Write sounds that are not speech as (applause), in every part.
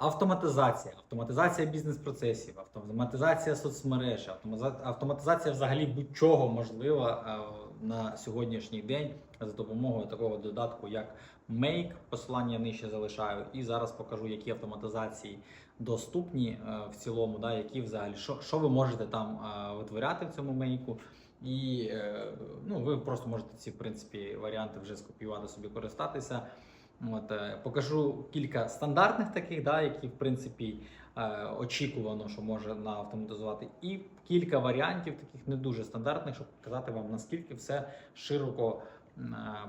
Автоматизація, автоматизація бізнес-процесів, автоматизація соцмереж, автоматизація взагалі будь-чого можлива е, на сьогоднішній день за допомогою такого додатку, як Make, посилання нижче залишаю, і зараз покажу, які автоматизації доступні е, в цілому, да, які взагалі що, що ви можете там е, витворяти в цьому мейку. І ну, ви просто можете ці в принципі варіанти вже скопіювати собі, користатися. От, е, покажу кілька стандартних таких, да, які в принципі е, очікувано, що можна автоматизувати, і кілька варіантів, таких не дуже стандартних, щоб показати вам наскільки все широко е,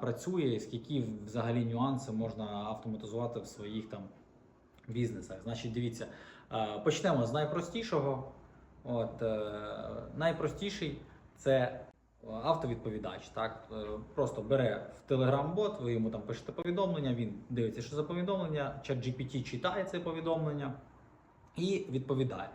працює, і скільки взагалі нюанси можна автоматизувати в своїх там бізнесах. Значить, дивіться, почнемо з найпростішого. От, найпростіший це автовідповідач. Так? Е, Просто бере в Telegram-бот, ви йому там пишете повідомлення, він дивиться, що за повідомлення, чат GPT читає це повідомлення і відповідає.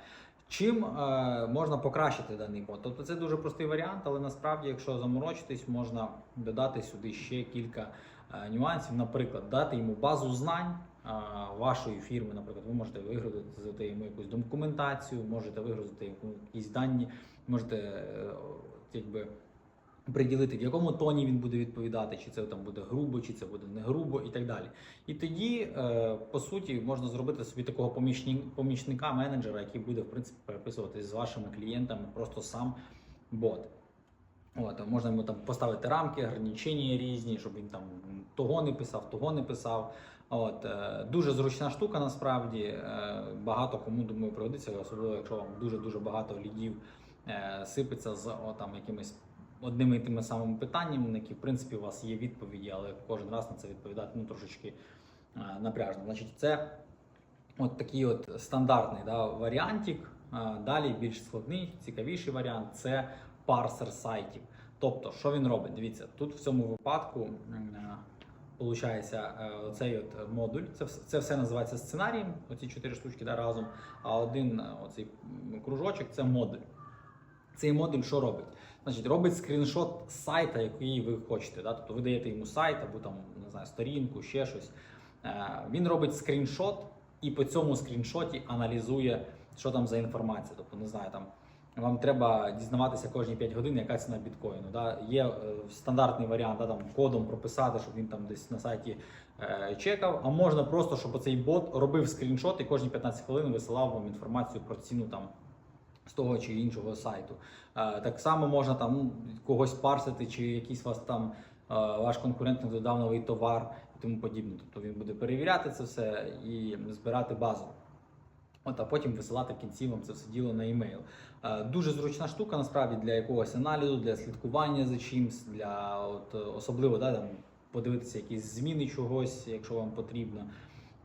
Чим е, можна покращити даний бот? Тобто це дуже простий варіант, але насправді, якщо заморочитись, можна додати сюди ще кілька е, нюансів. Наприклад, дати йому базу знань е, вашої фірми. Наприклад, ви можете вигрузити йому якусь документацію, можете вигрузити якісь дані, можете е, якби. Приділити, в якому тоні він буде відповідати, чи це там буде грубо, чи це буде не грубо, і так далі. І тоді, е, по суті, можна зробити собі такого помічника менеджера, який буде в принципі переписуватись з вашими клієнтами, просто сам бот. От, можна йому там поставити рамки, ограничення різні, щоб він там того не писав, того не писав. От, е, дуже зручна штука насправді. Е, багато кому думаю пригодиться, особливо якщо вам дуже дуже багато лідів сипеться з о, там, якимись одними і тими самими питаннями, на які в принципі у вас є відповіді, але кожен раз на це відповідати ну, трошечки е, напряжно. Значить, це от такий от стандартний да, варіантик. Е, Далі більш складний, цікавіший варіант це парсер сайтів. Тобто, що він робить? Дивіться, тут в цьому випадку е, Получається, е, от модуль, це, це все називається сценарієм, оці чотири штучки да, разом. А один оцей кружочок це модуль. Цей модуль що робить? Значить, робить скріншот сайта, який ви хочете. Да? Тобто ви даєте йому сайт або там, не знаю, сторінку, ще щось. Е, Він робить скріншот і по цьому скріншоті аналізує, що там за інформація. Тобто, не знаю, там вам треба дізнаватися кожні 5 годин, яка ціна біткоїну. Да? Є е, стандартний варіант, да, там кодом прописати, щоб він там десь на сайті е, чекав. А можна просто, щоб цей бот робив скріншот і кожні 15 хвилин висилав вам інформацію про ціну там з того чи іншого сайту. Е, Так само можна там когось парсити, чи якийсь вас там е, ваш конкурент не додав новий товар і тому подібне. Тобто він буде перевіряти це все і збирати базу. От, а потім висилати кінці вам це все діло на емейл. Е, Дуже зручна штука насправді для якогось аналізу, для слідкування за чимсь, для от, особливо да, там, подивитися якісь зміни чогось, якщо вам потрібно.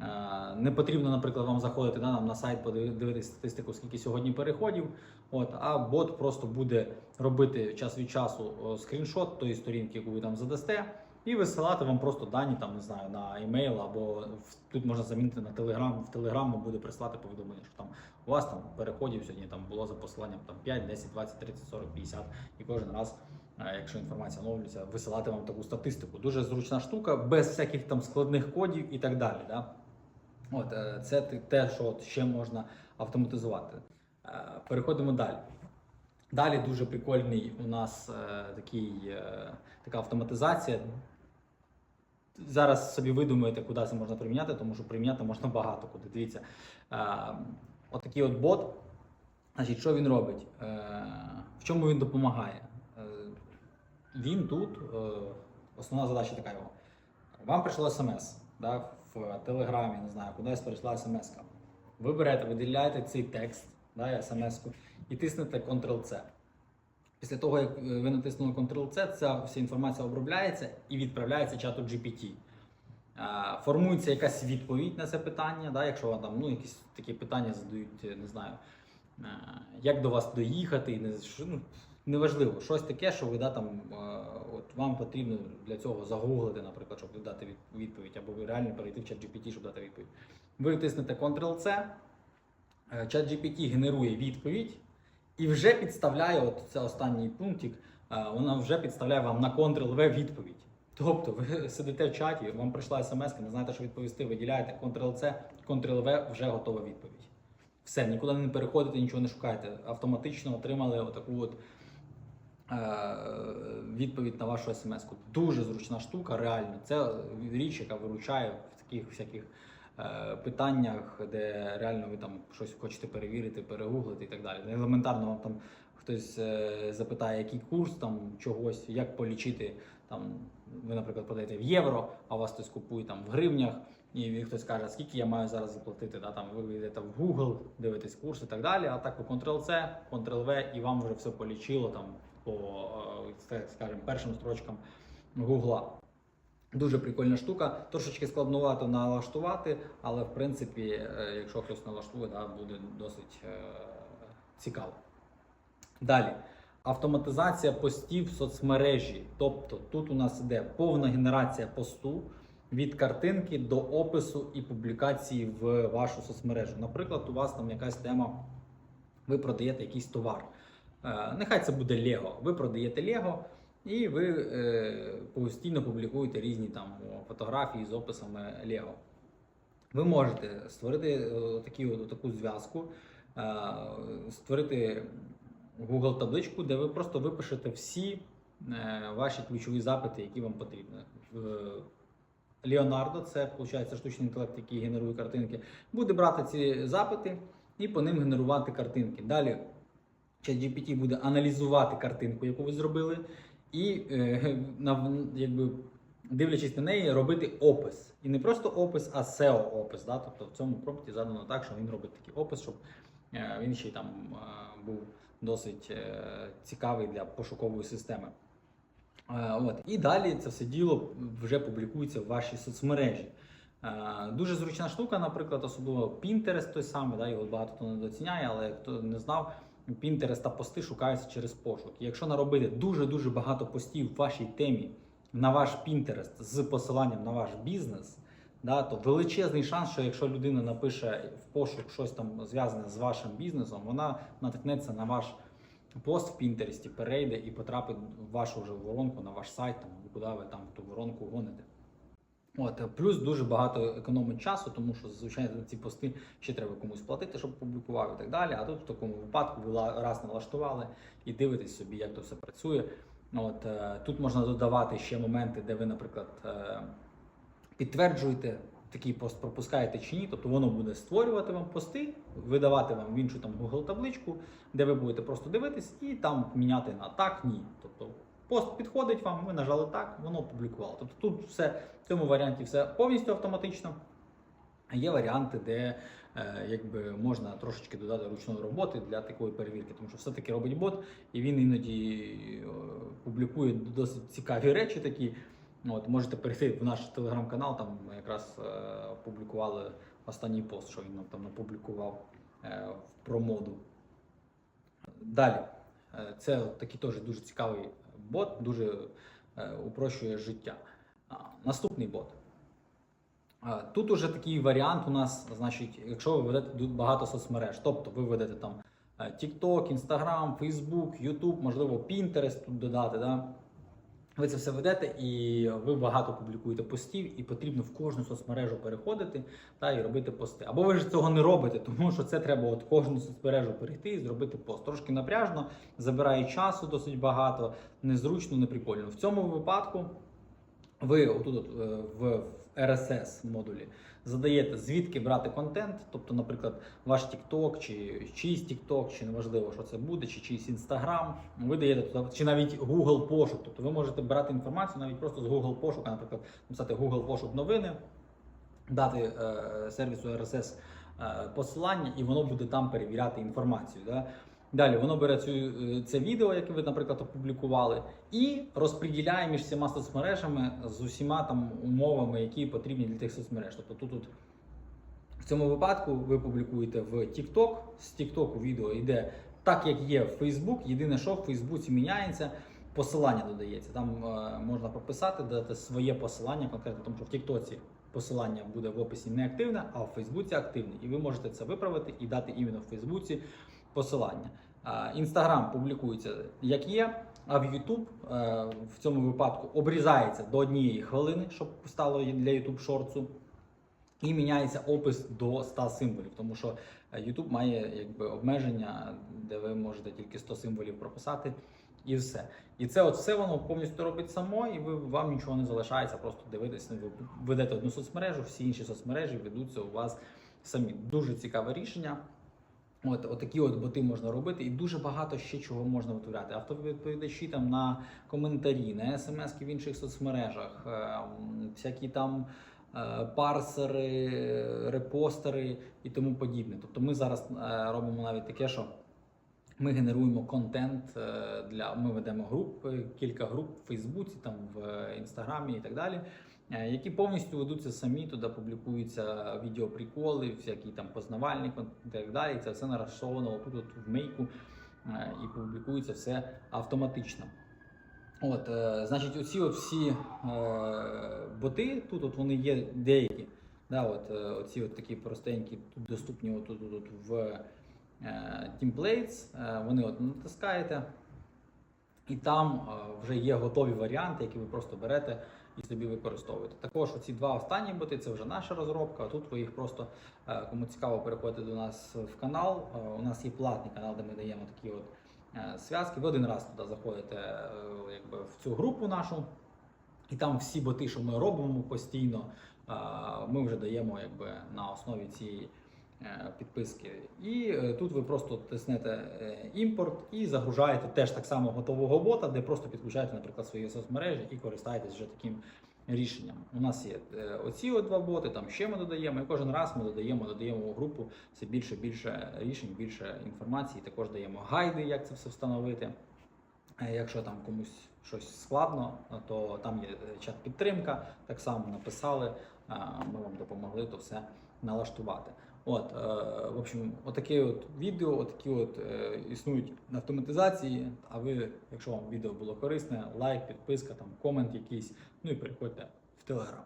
Е, Не потрібно, наприклад, вам заходити да, нам на сайт, подивитися статистику, скільки сьогодні переходів. От, а бот просто буде робити час від часу скріншот тої сторінки, яку ви там задасте, і висилати вам просто дані там, не знаю, на емейл або в- тут можна замінити на телеграм. В телеграм буде прислати повідомлення, що там у вас там переходів сьогодні там було за посиланням там 5, 10, 20, 30, 40, 50. І кожен раз, е, якщо інформація оновлюється, висилати вам таку статистику. Дуже зручна штука, без всяких там складних кодів і так далі. Да? От, е, це те- що от ще можна автоматизувати. Е, Переходимо далі. Далі дуже прикольний у нас е, такий, така автоматизація. Зараз собі видумаєте, куди це можна приміняти, тому що приміняти можна багато куди. Дивіться. Отакий от бот. Значить, що він робить? В чому він допомагає? Він тут, основна задача така його. Вам прийшло смс да, в Телеграмі, не знаю, кудись прийшла смс. -ка. Ви берете, виділяєте цей текст, да, смс-ку, і тиснете Ctrl-C. Після того, як е, ви натиснули Ctrl-C, ця вся інформація обробляється і відправляється чату GPT. Е, Формується якась відповідь на це питання, да, якщо вам там ну, якісь такі питання задають, е, не знаю, як до вас доїхати, не, ну, неважливо, щось таке, що ви да, там, от вам потрібно для цього загуглити, наприклад, щоб дати від- відповідь, або реально перейти в чат GPT, щоб дати відповідь. Ви тиснете Ctrl-C, е, чат GPT генерує відповідь і вже підставляє, от це останній пунктик, е, вона вже підставляє вам на Ctrl-V відповідь. Тобто ви (laughs) сидите в чаті, вам прийшла смс, не знаєте, що відповісти, виділяєте Ctrl-C, Ctrl-V, вже готова відповідь. Все, нікуди не переходите, нічого не шукаєте. Автоматично отримали отаку от е, відповідь на вашу смс-ку. Дуже зручна штука, реально. Це річ, яка виручає в таких всяких е, питаннях, де реально ви там щось хочете перевірити, перегуглити і так далі. Елементарно вам там хтось е, запитає, який курс там чогось, як полічити там. Ви, наприклад, продаєте в євро, а вас хтось купує там в гривнях, і він хтось каже, скільки я маю зараз заплатити. Да? Там ви йдете в Google, дивитесь курс і так далі. А так ви Ctrl-C, Ctrl-V, і вам вже все полічило там по е, скажем, першим строчкам Google. Дуже прикольна штука. Трошечки складновато налаштувати, але в принципі, е, якщо хтось налаштує, да, буде досить е, цікаво. Далі. Автоматизація постів в соцмережі. Тобто тут у нас іде повна генерація посту від картинки до опису і публікації в вашу соцмережу. Наприклад, у вас там якась тема, ви продаєте якийсь товар. Е, Нехай це буде Лего. Ви продаєте Лего і ви е, постійно публікуєте різні там фотографії з описами Лего. Ви можете створити е, такі, таку зв'язку, створити Google табличку, де ви просто випишете всі ваші ключові запити, які вам потрібні. Leonardo, це виходить штучний інтелект, який генерує картинки, буде брати ці запити і по ним генерувати картинки. Далі ChatGPT буде аналізувати картинку, яку ви зробили, і е, (laughs) на, якби, дивлячись на неї, робити опис. І не просто опис, а SEO-опис. Да? Тобто в цьому промпті задано так, що він робить такий опис, щоб е, він ще й там е, був досить цікавий для пошукової системи. От. І далі це все діло вже публікується в вашій соцмережі. Дуже зручна штука, наприклад, особливо Pinterest той самий, да, його багато хто недооціняє, але хто не знав, Pinterest та пости шукаються через пошук. Якщо наробити дуже-дуже багато постів в вашій темі на ваш Pinterest з посиланням на ваш бізнес, да, то величезний шанс, що якщо людина напише в пошук щось там зв'язане з вашим бізнесом, вона натикнеться на ваш пост в Пінтересті, перейде і потрапить в вашу вже воронку, на ваш сайт, там, куди ви там ту воронку гоните. От, е, плюс дуже багато економить часу, тому що звичайно ці пости ще треба комусь платити, щоб публікував і так далі. А тут в такому випадку ви раз налаштували і дивитесь собі, як то все працює. От, е, тут можна додавати ще моменти, де ви, наприклад, е, підтверджуєте такий пост, пропускаєте чи ні. Тобто воно буде створювати вам пости, видавати вам в іншу там Google табличку, де ви будете просто дивитись і там міняти на так, ні. Тобто пост підходить вам, ви нажали так, воно опублікувало. Тобто тут все в цьому варіанті все повністю автоматично. Є варіанти, де е, якби можна трошечки додати ручної роботи для такої перевірки, тому що все-таки робить бот, і він іноді е, публікує досить цікаві речі такі. От, можете перейти в наш телеграм-канал, там ми якраз е, публікували останній пост, що він нам там опублікував е, про моду. Далі, е, це такий теж дуже цікавий бот, дуже е, упрощує життя. Наступний бот. Тут уже такий варіант у нас, значить, якщо ви ведете багато соцмереж, тобто ви ведете там е, TikTok, Instagram, Facebook, YouTube, можливо, Pinterest тут додати. Да? Ви це все ведете і ви багато публікуєте постів, і потрібно в кожну соцмережу переходити та і робити пости. Або ви ж цього не робите, тому що це треба от кожну соцмережу перейти і зробити пост. Трошки напряжно, забирає часу досить багато, незручно, неприкольно. В цьому випадку ви отут от, е, в RSS модулі задаєте, звідки брати контент, тобто, наприклад, ваш TikTok, чи чийсь TikTok, чи неважливо, що це буде, чи чийсь Instagram, ви даєте туди, чи навіть Google пошук. Тобто ви можете брати інформацію навіть просто з Google пошука, наприклад, написати Google пошук новини, дати е, сервісу RSS е, посилання, і воно буде там перевіряти інформацію. Да? Далі воно бере цю, е, це відео, яке ви, наприклад, опублікували, і розподіляє між всіма соцмережами з усіма там умовами, які потрібні для тих соцмереж. Тобто тут, тут в цьому випадку ви публікуєте в TikTok, з TikTok відео йде так, як є в Facebook. Єдине, що в Фейсбуці міняється, посилання додається. Там е, можна прописати, дати своє посилання конкретно, тому що в TikTok посилання буде в описі не активне, а в Фейсбуці активне. І ви можете це виправити і дати іменно в Фейсбуці посилання. Інстаграм публікується як є. А в YouTube е, в цьому випадку обрізається до однієї хвилини, щоб стало для YouTube шорцу. І міняється опис до 100 символів, тому що е, YouTube має якби обмеження, де ви можете тільки 100 символів прописати, і все. І це от все воно повністю робить само, і ви вам нічого не залишається, просто дивитися. Ви ведете одну соцмережу, всі інші соцмережі ведуться у вас самі. Дуже цікаве рішення. От, отакі от боти можна робити, і дуже багато ще чого можна витворяти. Автовідповідачі там на коментарі, на смс в інших соцмережах, е, всякі там е, парсери, репостери і тому подібне. Тобто ми зараз е, робимо навіть таке, що ми генеруємо контент для ми ведемо групи, кілька груп в Фейсбуці, там в Інстаграмі і так далі. Е, Які повністю ведуться самі, туди публікуються відеоприколи, всякі там познавальні і так далі. Це все нарисовано отут от в мейку е, і публікується все автоматично. От, е, значить, оці от всі боти, тут от вони є деякі. Да, от, оці от такі простенькі, тут доступні от, тут, тут, в. Е, вони от натискаєте, і там вже є готові варіанти, які ви просто берете і собі використовуєте. Також оці два останні боти це вже наша розробка. Тут ви їх просто, е, кому цікаво, переходите до нас в канал. Е, У нас є платний канал, де ми даємо такі от е, зв'язки. Ви один раз туди заходите якби, в цю групу нашу, і там всі боти, що ми робимо постійно, ми вже даємо якби, на основі цієї підписки. І е, тут ви просто тиснете е, імпорт і загружаєте теж так само готового бота, де просто підключаєте, наприклад, свої соцмережі і користаєтесь вже таким рішенням. У нас є е, оці два боти, там ще ми додаємо, і кожен раз ми додаємо, додаємо у групу все більше більше рішень, більше інформації. Також даємо гайди, як це все встановити. Е, Якщо там комусь щось складно, то там є е, чат підтримка, так само написали, е, ми вам допомогли то все налаштувати. От, е, в общем, отаке от відео, отакі от е, існують автоматизації. А ви, якщо вам відео було корисне, лайк, підписка, там комент якийсь, ну і переходьте в Телеграм.